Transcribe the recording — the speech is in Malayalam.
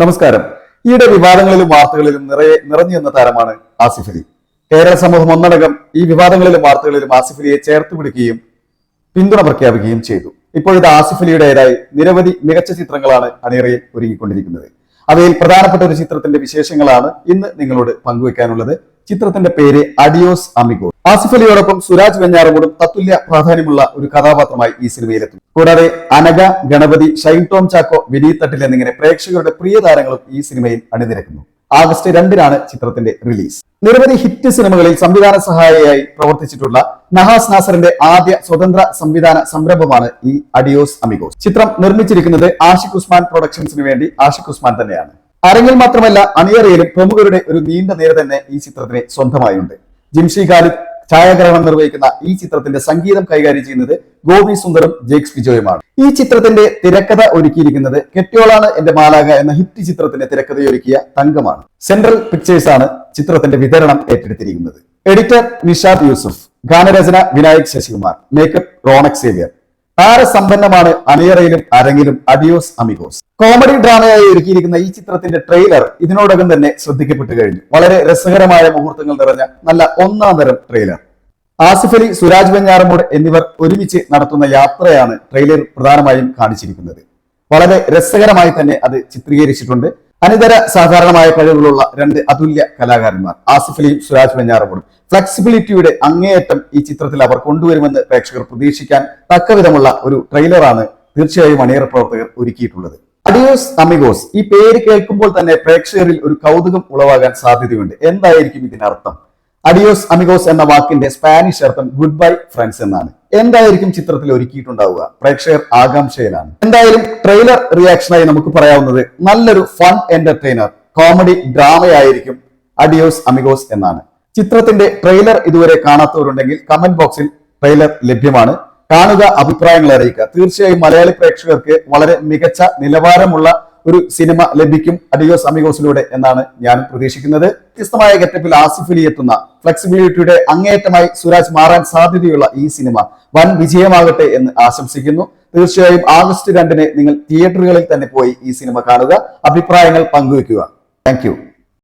നമസ്കാരം. ഈയിടെ വിവാദങ്ങളിലും വാർത്തകളിലും നിറയെ നിറഞ്ഞു എന്ന താരമാണ് ആസിഫ് അലി. കേരള സമൂഹം ഒന്നടങ്കം ഈ വിവാദങ്ങളിലും വാർത്തകളിലും ആസിഫ് അലിയെ ചേർത്ത് പിടിക്കുകയും പിന്തുണ പ്രഖ്യാപിക്കുകയും ചെയ്തു. ഇപ്പോഴത്തെ ആസിഫ് അലിയുടേതായി നിരവധി മികച്ച ചിത്രങ്ങളാണ് അണിയറയിൽ ഒരുങ്ങിക്കൊണ്ടിരിക്കുന്നത്. അവയിൽ പ്രധാനപ്പെട്ട ഒരു ചിത്രത്തിന്റെ വിശേഷങ്ങളാണ് ഇന്ന് നിങ്ങളോട് പങ്കുവെക്കാനുള്ളത്. ചിത്രത്തിന്റെ പേര് അഡിയോസ് അമിഗോ. ആസിഫ് അലിയോടൊപ്പം സുരാജ് വെഞ്ഞാറമൂടും തത്തുല്യ പ്രാധാന്യമുള്ള ഒരു കഥാപാത്രമായി ഈ സിനിമയിലെത്തും. കൂടാതെ അനഘ ഗണപതി ഷൈൻ ടോം ചാക്കോ വിനീത് തട്ടിൽ എന്നിങ്ങനെ പ്രേക്ഷകരുടെ പ്രിയ താരങ്ങളും ഈ സിനിമയിൽ അണിനിരക്കുന്നു. ആഗസ്റ്റ് രണ്ടിനാണ് ചിത്രത്തിന്റെ റിലീസ്. നിരവധി ഹിറ്റ് സിനിമകളിൽ സംവിധാന സഹായിയായി പ്രവർത്തിച്ചിട്ടുള്ള നഹാസ് നാസറിന്റെ ആദ്യ സ്വതന്ത്ര സംവിധാന സംരംഭമാണ് ഈ അഡിയോസ് അമിഗോസ്. ചിത്രം നിർമ്മിച്ചിരിക്കുന്നത് ആഷിഖ് ഉസ്മാൻ പ്രൊഡക്ഷൻസിന് വേണ്ടി ആഷിഖ് ഉസ്മാൻ തന്നെയാണ്. അരങ്ങിൽ മാത്രമല്ല അണിയറയിലും പ്രമുഖരുടെ ഒരു നീണ്ട നിര തന്നെ ഈ ചിത്രത്തിന് സ്വന്തമായുണ്ട്. ജിംഷി ഖാലിദ് ഛായാഗ്രഹണം നിർവഹിക്കുന്ന ഈ ചിത്രത്തിന്റെ സംഗീതം കൈകാര്യം ചെയ്യുന്നത് ഗോപി സുന്ദറും ജേക്സ് വിജയുമാണ് ഈ ചിത്രത്തിന്റെ തിരക്കഥ ഒരുക്കിയിരിക്കുന്നത് കെട്ടിയോളാണ് എന്റെ മാലാക എന്ന ഹിറ്റ് ചിത്രത്തിന്റെ തിരക്കഥയൊരുക്കിയ തങ്കമാണ്. സെൻട്രൽ പിക്ചേഴ്സ് ആണ് ചിത്രത്തിന്റെ വിതരണം ഏറ്റെടുത്തിരിക്കുന്നത്. എഡിറ്റർ നിഷാദ് യൂസുഫ് ഗാനരചന വിനായക് ശശികുമാർ മേക്കപ്പ് റോണക് സേവ്യർ. താരസമ്പന്നമാണ് അണിയറയിലും അരങ്ങിലും അഡിയോസ് അമിഗോസ്. കോമഡി ഡ്രാമയായി ഒരുക്കിയിരിക്കുന്ന ഈ ചിത്രത്തിന്റെ ട്രെയിലർ ഇതിനോടകം തന്നെ ശ്രദ്ധിക്കപ്പെട്ടു കഴിഞ്ഞു. വളരെ രസകരമായ മുഹൂർത്തങ്ങൾ നിറഞ്ഞ നല്ല ഒന്നാം തരം ട്രെയിലർ. ആസിഫ് അലി സുരാജ് വെഞ്ഞാറമൂട് എന്നിവർ ഒരുമിച്ച് നടത്തുന്ന യാത്രയാണ് ട്രെയിലർ പ്രധാനമായും കാണിച്ചിരിക്കുന്നത്. വളരെ രസകരമായി തന്നെ അത് ചിത്രീകരിച്ചിട്ടുണ്ട്. അനിതര സാധാരണമായ കഴിവുകളുള്ള രണ്ട് അതുല്യ കലാകാരന്മാർ ആസിഫ് അലിയും സുരാജ് വെഞ്ഞാറമൂടും ഫ്ലെക്സിബിലിറ്റിയുടെ അങ്ങേയറ്റം ഈ ചിത്രത്തിൽ അവർ കൊണ്ടുവരുമെന്ന് പ്രേക്ഷകർ പ്രതീക്ഷിക്കാൻ തക്കവിധമുള്ള ഒരു ട്രെയിലറാണ് തീർച്ചയായും അണിയറ പ്രവർത്തകർ ഒരുക്കിയിട്ടുള്ളത്. അഡിയോസ് അമിഗോസ് ഈ പേര് കേൾക്കുമ്പോൾ തന്നെ പ്രേക്ഷകരിൽ ഒരു കൗതുകം ഉളവാകാൻ സാധ്യതയുണ്ട്. എന്തായിരിക്കും ഇതിനർത്ഥം? അഡിയോസ് അമിഗോസ് എന്ന വാക്കിന്റെ സ്പാനിഷ് അർത്ഥം ഗുഡ് ബൈ ഫ്രണ്ട്സ് എന്നാണ്. എന്തായിരിക്കും ചിത്രത്തിൽ ഒരുക്കിയിട്ടുണ്ടാവുക? പ്രേക്ഷകർ ആകാംക്ഷയിലാണ്. എന്തായാലും ട്രെയിലർ റിയാക്ഷനായി നമുക്ക് പറയാവുന്നത് നല്ലൊരു ഫൺ എന്റർടൈനർ കോമഡി ഡ്രാമയായിരിക്കും അഡിയോസ് അമിഗോസ് എന്നാണ്. ചിത്രത്തിന്റെ ട്രെയിലർ ഇതുവരെ കാണാത്തവരുണ്ടെങ്കിൽ കമന്റ് ബോക്സിൽ ട്രെയിലർ ലഭ്യമാണ്. കാണുക അഭിപ്രായങ്ങൾ അറിയിക്കുക. തീർച്ചയായും മലയാളി പ്രേക്ഷകർക്ക് വളരെ മികച്ച നിലവാരമുള്ള ഒരു സിനിമ ലഭിക്കും. അഡിയോസ് അമിഗോസിലൂടെ എന്നാണ് ഞാൻ പ്രതീക്ഷിക്കുന്നത്. വ്യത്യസ്തമായ ഗെറ്റപ്പിൽ ആസിഫ് അലി എത്തുന്ന ഫ്ലെക്സിബിലിറ്റിയുടെ അങ്ങേയറ്റമായി സുരാജ് മാറാൻ സാധ്യതയുള്ള ഈ സിനിമ വൻ വിജയമാകട്ടെ എന്ന് ആശംസിക്കുന്നു. തീർച്ചയായും ആഗസ്റ്റ് രണ്ടിന് നിങ്ങൾ തിയേറ്ററുകളിൽ തന്നെ പോയി ഈ സിനിമ കാണുക. അഭിപ്രായങ്ങൾ പങ്കുവെക്കുക താങ്ക്